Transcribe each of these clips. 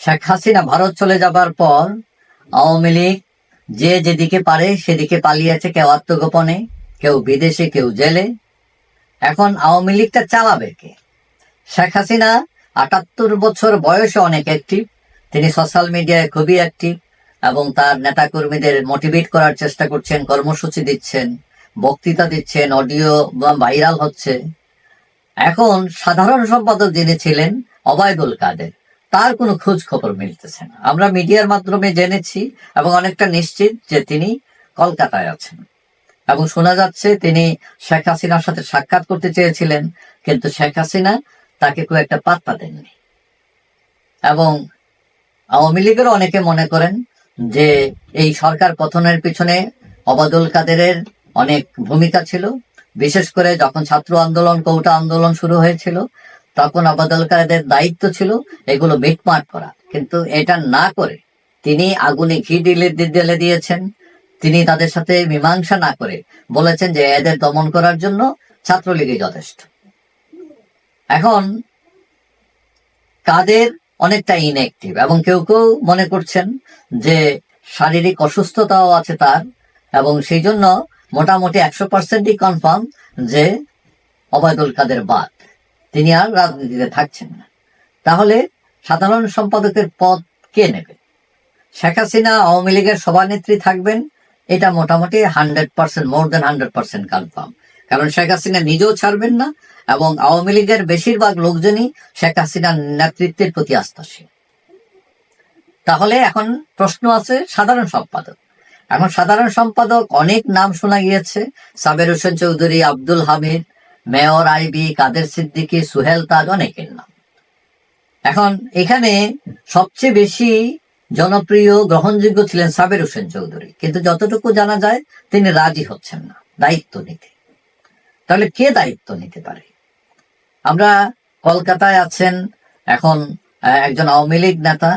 শেখ হাসিনা ভারত চলে যাবার পর আওয়ামী লীগ যে যেদিকে পারে সেদিকে পালিয়েছে কেউ আত্মগোপনে, কেউ বিদেশে, কেউ জেলে। এখন আওয়ামী লীগটা চালাবে কে? শেখ হাসিনা আটাত্তর বছর বয়সে অনেক অ্যাক্টিভ তিনি সোশ্যাল মিডিয়ায় খুবই অ্যাক্টিভ এবং তার নেতাকর্মীদের মোটিভেট করার চেষ্টা করছেন, কর্মসূচি দিচ্ছেন, বক্তৃতা দিচ্ছেন অডিও ভাইরাল হচ্ছে। এখন সাধারণ সম্পাদক যিনি ছিলেন, অবায়দুল কাদের। তার কোনো খোঁজ খবর মিলতেছে না। আমরা মিডিয়ার মাধ্যমে জেনেছি এবং অনেকটা নিশ্চিত যে তিনি কলকাতায় আছেন। এবং শোনা যাচ্ছে তিনি শেখ হাসিনার সাথে সাক্ষাৎ করতে চেয়েছিলেন, কিন্তু শেখ হাসিনা তাকে খুব একটা পাত্তা দেননি। এবং আওয়ামী লীগের অনেকে মনে করেন যে এই সরকার পতনের পিছনে অবাদুল কাদেরের অনেক ভূমিকা ছিল। বিশেষ করে যখন ছাত্র আন্দোলন, কৌটা আন্দোলন শুরু হয়েছিল তখন অবাদুল কাদের দায়িত্ব ছিল এগুলো মিটমাট করা। কিন্তু এটা না করে তিনি আগুনে ঘি দিলে ঢেলে দিয়েছেন। তিনি তাদের সাথে মীমাংসা না করে বলেছেন যে এদের দমন করার জন্য ছাত্রলীগই যথেষ্ট। এখন কাদের অনেকটা ইনএক্টিভ এবং কেউ কেউ মনে করছেন যে শারীরিক অসুস্থতাও আছে তার এবং সেই জন্য মোটামুটি একশো পার্সেন্টই কনফার্ম যে অবায়দুল কাদের বাদ। তিনি আর রাজনীতিতে থাকছেন না। তাহলে সাধারণ সম্পাদকের পদ কে নেবে? শেখ হাসিনা আওয়ামী লীগের সভানেত্রী থাকবেন, এটা মোটামুটি hundred percent, more than hundred percent confirm. কারণ শেখ হাসিনা নিজেও ছাড়বেন না এবং আওয়ামী লীগের বেশিরভাগ লোকজনই শেখ হাসিনার নেতৃত্বের প্রতি আস্থাশীল। তাহলে এখন প্রশ্ন আছে সাধারণ সম্পাদক। এখন সাধারণ সম্পাদক অনেক নাম শোনা গিয়েছে। সাবের হোসেন চৌধুরী, আব্দুল হামিদ মেয়র আইবি কাদের সিদ্দিকী, সুহেল তাজ অনেকের নাম। এখন এখানে সবচেয়ে বেশি জনপ্রিয় গ্রহণযোগ্য ছিলেন সাবের হোসেন চৌধুরী, কিন্তু যতটুকু জানা যায় তিনি রাজি হচ্ছেন না, দায়িত্ব নিতে। তাহলে কে দায়িত্ব নিতে পারে? আমরা কলকাতায় আছেন এখন একজন আওয়ামী লীগ নেতা,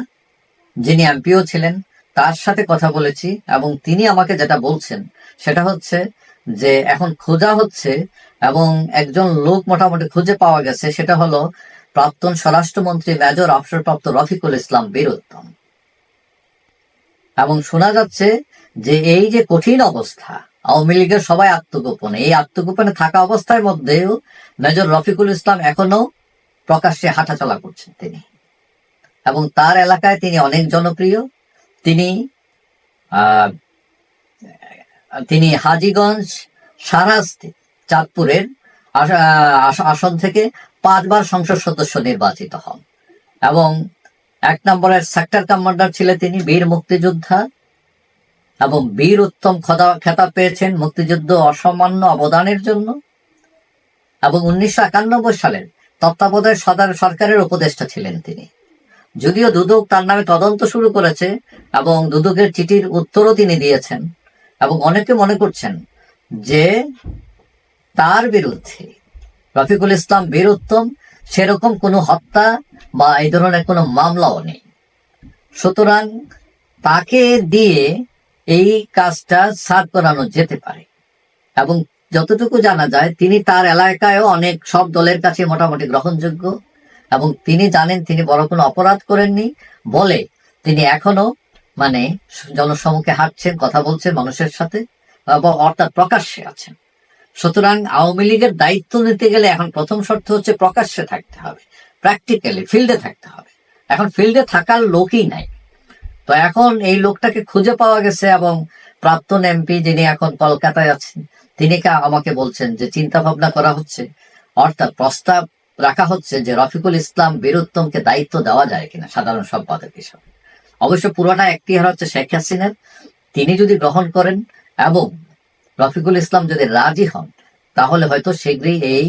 যিনি এমপিও ছিলেন, তার সাথে কথা বলেছি এবং তিনি আমাকে যেটা বলছেন সেটা হচ্ছে যে এখন খোঁজা হচ্ছে এবং একজন লোক মোটামুটি খুঁজে পাওয়া গেছে, সেটা হলো প্রাক্তন স্বরাষ্ট্রমন্ত্রী, মেজর, অবসরপ্রাপ্ত রফিকুল ইসলাম বীরোত্তম এবং শোনা যাচ্ছে যে এই যে কঠিন অবস্থা, আওয়ামী লীগের সবাই আত্মগোপনে, এই আত্মগোপনে থাকা অবস্থার মধ্যেও মেজর রফিকুল ইসলাম এখনও প্রকাশ্যে হাঁটাচলা করছেন তিনি। এবং তার এলাকায় তিনি অনেক জনপ্রিয়। তিনি তিনি হাজীগঞ্জ, সারাস্তি, চাঁদপুরের আস- আস- আসন থেকে পাঁচবার সংসদ সদস্য নির্বাচিত হন এবং এক নম্বরের সেক্টর কমান্ডার ছিলেন তিনি বীর মুক্তিযোদ্ধা এবং বীর উত্তম খেতাব পেয়েছেন মুক্তিযুদ্ধ অসামান্য অবদানের জন্য এবং উনিশশো একানব্বই সালের তত্ত্বাবধায়ক সদর সরকারের উপদেষ্টা ছিলেন তিনি। যদিও দুদক তার নামে তদন্ত শুরু করেছে এবং দুদকের চিঠির উত্তরও তিনি দিয়েছেন। এবং অনেকে মনে করছেন যে তার বিরুদ্ধে রফিকুল ইসলাম বীর উত্তম সেরকম কোনো হত্যা বা এই ধরনের কোনো মামলাও নেই। সুতরাং তাকে দিয়ে এই কাজটা সার করানো যেতে পারে। এবং যতটুকু জানা যায়, তিনি তার এলাকায়ও অনেক সব দলের কাছে মোটামুটি গ্রহণযোগ্য এবং তিনি জানেন তিনি বড় কোনো অপরাধ করেননি বলে তিনি এখনও মানে জনসমুখে হাঁটছেন, কথা বলছেন মানুষের সাথে অর্থাৎ প্রকাশ্যে আছেন। সুতরাং আওয়ামী লীগের দায়িত্ব নিতে গেলে এখন প্রথম শর্ত হচ্ছে প্রকাশ্যে থাকতে হবে প্র্যাকটিক্যালি ফিল্ডে থাকতে হবে। এখন ফিল্ডে থাকার লোকই নাই। তো এখন এই লোকটাকে খুঁজে পাওয়া গেছে এবং প্রাক্তন এমপি যিনি এখন কলকাতায় আছেন, তিনি আমাকে বলছেন যে চিন্তা ভাবনা করা হচ্ছে, অর্থাৎ প্রস্তাব রাখা হচ্ছে যে রফিকুল ইসলাম বীরুত্তমকে দায়িত্ব দেওয়া যায় কিনা সাধারণ সম্পাদক হিসাবে। অবশ্য পুরোটা একটি হার হচ্ছে শেখ হাসিনার। তিনি যদি গ্রহণ করেন এবং রফিকুল ইসলাম যদি রাজি হন, তাহলে হয়তো শীঘ্রই এই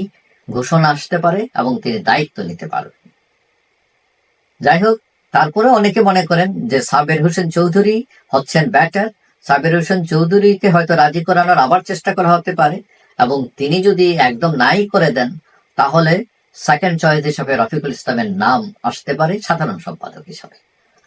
ঘোষণা আসতে পারে এবং তিনি দায়িত্ব নিতে পারবেন। যাই হোক, তারপরে অনেকে মনে করেন যে সাবের হোসেন চৌধুরী হচ্ছেন ব্যাটার। সাবের হোসেন চৌধুরীকে হয়তো রাজি করানোর আবার চেষ্টা করা হতে পারে এবং তিনি যদি একদম নাই করে দেন, তাহলে সেকেন্ড চয়েস হিসাবে রফিকুল ইসলামের নাম আসতে পারে সাধারণ সম্পাদক হিসাবে।